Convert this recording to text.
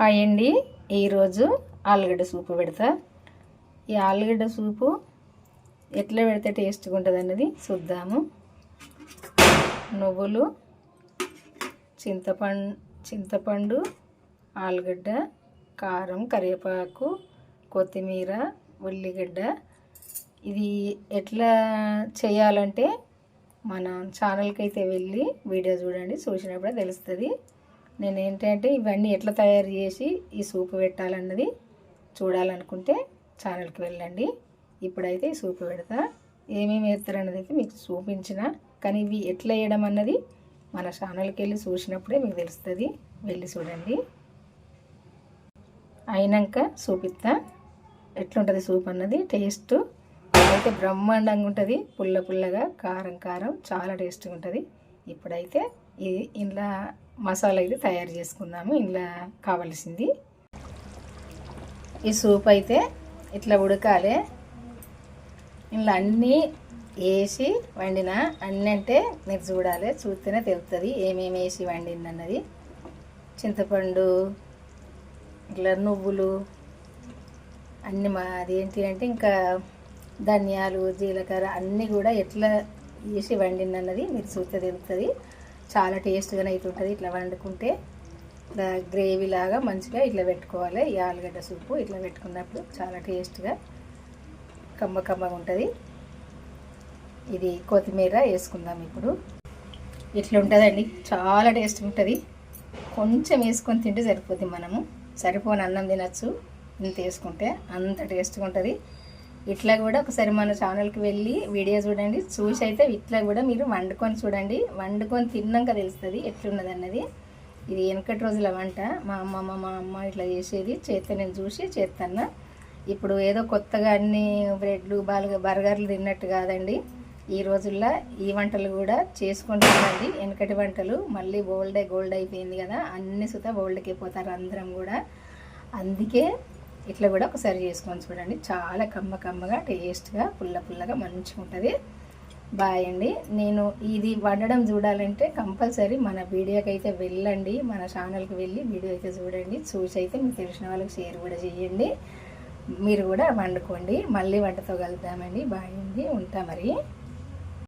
Hi అండి. ఈరోజు ఆలుగడ్డ సూపు పెడతా. ఈ ఆలుగడ్డ సూపు ఎట్లా పెడితే టేస్ట్గా ఉంటుంది అన్నది చూద్దాము. నువ్వులు చింతపండు చింతపండు ఆలుగడ్డ కారం కరివేపాకు కొత్తిమీర ఉల్లిగడ్డ. ఇది ఎట్లా చేయాలంటే మన ఛానల్కి అయితే వెళ్ళి వీడియో చూడండి చూసినప్పుడే తెలుస్తుంది. నేను ఏంటంటే ఇవన్నీ ఎట్లా తయారు చేసి ఈ సూపు పెట్టాలన్నది చూడాలనుకుంటే ఛానల్కి వెళ్ళండి. ఇప్పుడైతే ఈ సూపు పెడతా. ఏమేమి వేస్తారన్నది అయితే మీకు చూపించిన. కానీ ఇవి ఎట్లా వేయడం అన్నది మన ఛానల్కి వెళ్ళి చూసినప్పుడే మీకు తెలుస్తుంది. వెళ్ళి చూడండి. అయినాక చూపిస్తా. ఎట్లుంటుంది సూప్ అన్నది. టేస్ట్ అయితే బ్రహ్మాండంగా ఉంటుంది. పుల్ల పుల్లగా కారం కారం చాలా టేస్ట్గా ఉంటుంది. ఇప్పుడైతే ఇది ఇంట్లో మసాలా అయితే తయారు చేసుకుందాము ఇలా కావలసింది ఈ సూప్ అయితే ఇట్లా ఉడకాలి. ఇలా అన్నీ వేసి వండిన అన్నీ అంటే మీరు చూడాలి. చూస్తేనే తెలుస్తుంది ఏమేమి వేసి వండింది అన్నది. చింతపండు ఇట్లా నువ్వులు అన్ని మా అదేంటి అంటే ఇంకా ధనియాలు జీలకర్ర అన్నీ కూడా ఎట్లా వేసి వండింది అన్నది మీరు చూస్తే తెలుస్తుంది చాలా టేస్ట్గానే అవుతుంటుంది ఇట్లా వండుకుంటే ఇట్లా గ్రేవీ లాగా మంచిగా ఇట్లా పెట్టుకోవాలి. ఈ ఆలుగడ్డ సూపు ఇట్లా పెట్టుకున్నప్పుడు చాలా టేస్ట్గా కమ్మ కమ్మగా ఉంటుంది. ఇది కొత్తిమీర వేసుకుందాం ఇప్పుడు. ఇట్లా ఉంటుందండి చాలా టేస్ట్ ఉంటుంది. కొంచెం వేసుకొని తింటే సరిపోద్ది మనము. సరిపోని అన్నం తినచ్చు. ఇంత వేసుకుంటే అంత టేస్ట్గా ఉంటుంది. ఇట్లా కూడా ఒకసారి మన ఛానల్కి వెళ్ళి వీడియో చూడండి. చూసి అయితే ఇట్లా కూడా మీరు వండుకొని చూడండి. వండుకొని తిన్నాక తెలుస్తుంది ఎట్లున్నది అన్నది. ఇది వెనకటి రోజుల వంట. మా అమ్మమ్మ మా అమ్మ ఇట్లా చేసేది. చేస్తే నేను చూసి చేస్తాను ఇప్పుడు ఏదో కొత్తగా అన్ని బ్రెడ్లు బాగా బర్గర్లు తిన్నట్టు కాదండి. ఈ రోజుల్లో ఈ వంటలు కూడా చేసుకుంటున్నాండి వెనకటి వంటలు. మళ్ళీ బోల్డే గోల్డ్ అయిపోయింది కదా. అన్ని సుత బోల్డ్కి పోతారు అందరం కూడా. అందుకే ఇట్లా కూడా ఒకసారి చేసుకొని చూడండి. చాలా కమ్మ కమ్మగా టేస్ట్గా పుల్ల పుల్లగా మంచిగా ఉంటుంది. బాయ్ అండి. నేను ఇది వండడం చూడాలంటే కంపల్సరీ మన వీడియోకి అయితే వెళ్ళండి. మన ఛానల్కి వెళ్ళి వీడియో అయితే చూడండి. చూసి అయితే మీకు తెలిసిన వాళ్ళకి షేర్ కూడా చేయండి. మీరు కూడా వండుకోండి. మళ్ళీ వంటతో కలుద్దామండి. బాయ్ అండి. ఉంటా మరి.